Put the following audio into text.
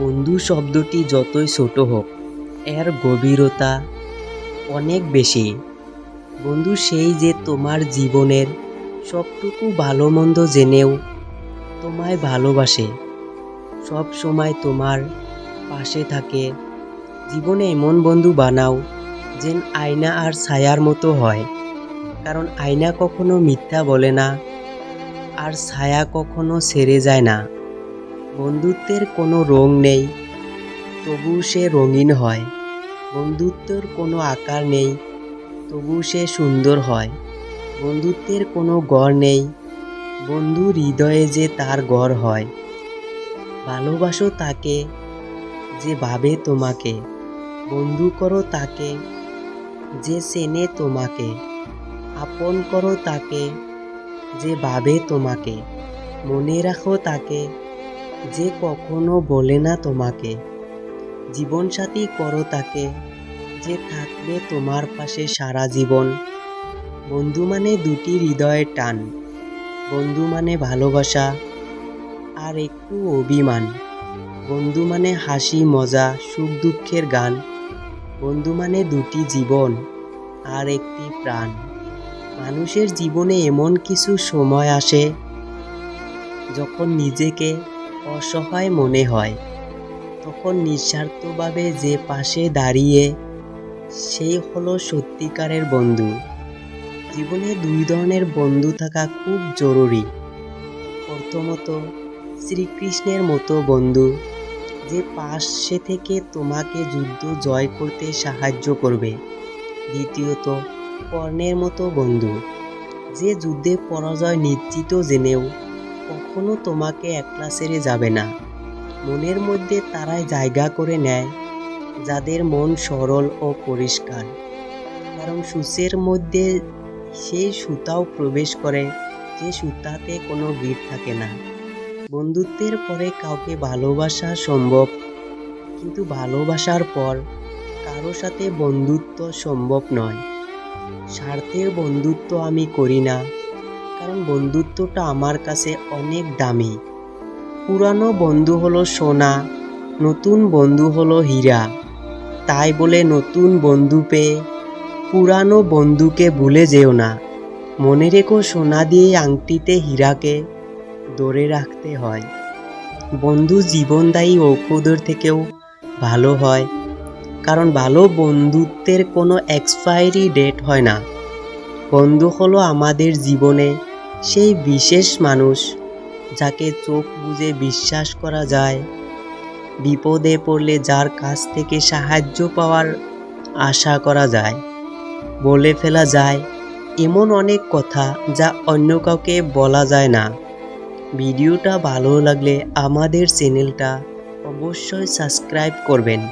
বন্ধু শব্দটি যতই ছোট হোক, এর গভীরতা অনেক বেশি। বন্ধু, সেই যে তোমার জীবনের সবটুকু ভালো মন্দ জেনেও তোমায় ভালোবাসে, সব সময় তোমার পাশে থাকে। জীবনে এমন বন্ধু বানাও যেন আয়না আর ছায়ার মতো হয়, কারণ আয়না কখনো মিথ্যা বলে না, আর ছায়া কখনো ছেড়ে যায় না। বন্ধুত্বের কোনো রং নেই তবু সে রঙিন হয়। বন্ধুত্বের কোনো আকার নেই তবু সে সুন্দর হয়। বন্ধুত্বের কোনো গড় নেই, বন্ধু হৃদয়ে যে তার গড় হয়। ভালোবাসো তাকে যে ভাবে তোমাকে, বন্ধু করো তাকে যে চেনে তোমাকে, আপন করো তাকে যে ভাবে তোমাকে, মনে রাখো তাকে যে কখনো বলে না তোমাকে। জীবনসাথী করো তাকে, যে থাকবে তোমার পাশে সারা জীবন। বন্ধু মানে দুটি হৃদয়ের টান, বন্ধু মানে ভালোবাসা আর একটু অভিমান। বন্ধু মানে হাসি, মজা, সুখ, দুঃখের গান। বন্ধু মানে দুটি জীবন আর একটি প্রাণ। মানুষের জীবনে এমন কিছু সময় আসে যখন নিজেকে অসহায় মনে হয়। তখন নিঃস্বার্থভাবে যে পাশে দাঁড়িয়ে সেই হলো সত্যিকারের বন্ধু। জীবনে দুই ধরনের বন্ধু থাকা খুব জরুরি। প্রথমত, শ্রীকৃষ্ণের মতো বন্ধু, যে পাশে থেকে তোমাকে যুদ্ধ জয় করতে সাহায্য করবে। দ্বিতীয়ত, কর্ণের মতো বন্ধু, যে যুদ্ধে পরাজয় নিশ্চিত জেনেও কখনো তোমাকে একলা ছেড়ে যাবে না। মনের মধ্যে তারাই জায়গা করে নেয়, যাদের মন সরল ও পরিষ্কার। কারণ সূচের মধ্যে সেই সুতাও প্রবেশ করে, যে সুতাতে কোনো গিট থাকে না। বন্ধুত্বের পরে কাউকে ভালোবাসা সম্ভব, কিন্তু ভালোবাসার পর কারও সাথে বন্ধুত্ব সম্ভব নয়। স্বার্থের বন্ধুত্ব আমি করি না কারণ বন্ধুত্বটা আমার কাছে অনেক দামি। পুরানো বন্ধু হলো সোনা, নতুন বন্ধু হলো হীরা। তাই বলে নতুন বন্ধু পেয়ে পুরানো বন্ধুকে ভুলে যেও না। মনে রেখো সোনা দিয়ে আংটিতে হীরাকে ধরে রাখতে হয়। বন্ধু জীবনদায়ী ঔষধের থেকেও ভালো হয়। কারণ ভালো বন্ধুত্বের কোনো এক্সপায়ারি ডেট হয় না। বন্ধু হলো আমাদের জীবনে সেই বিশেষ মানুষ যাকে চোখ বুঝে বিশ্বাস করা যায়। বিপদে পড়লে যার কাছ থেকে সাহায্য পাওয়ার আশা করা যায়, বলে ফেলা যায় এমন অনেক কথা যা অন্য কাউকে বলা যায় না। ভিডিওটা ভালো লাগলে আমাদের চ্যানেলটা অবশ্যই সাবস্ক্রাইব করবেন।